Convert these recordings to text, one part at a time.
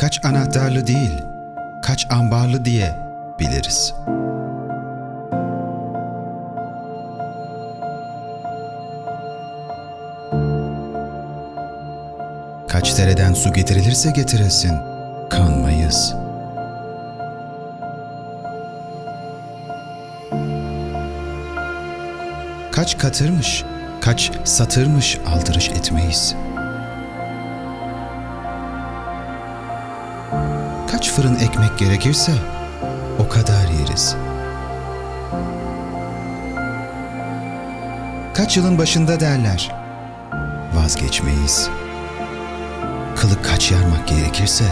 kaç anahtarlı değil, kaç ambarlı diye biliriz. Kaç dereden su getirilirse getirilsin, kanmayız. Kaç katırmış, kaç satırmış aldırış etmeyiz. Kaç fırın ekmek gerekirse o kadar yeriz. Kaç yılın başında derler, vazgeçmeyiz. Kılık kaç yarmak gerekirse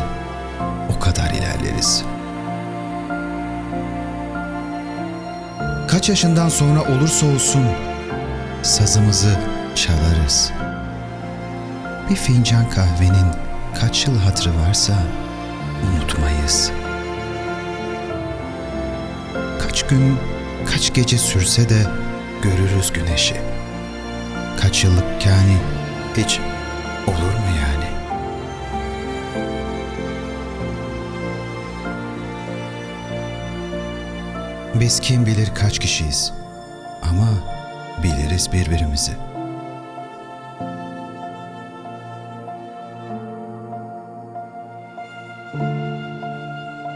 o kadar ilerleriz. Kaç yaşından sonra olursa olsun sazımızı çalarız. Bir fincan kahvenin kaç yıl hatırı varsa unutmayız. Kaç gün, kaç gece sürse de görürüz güneşi. Kaç yıllık yani hiç olur mu yani? Biz kim bilir kaç kişiyiz ama biliriz birbirimizi.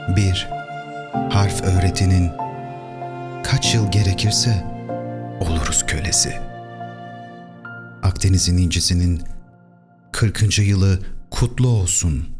Bir, harf öğretinin kaç yıl gerekirse oluruz kölesi. Akdeniz'in incisinin 40. yılı kutlu olsun.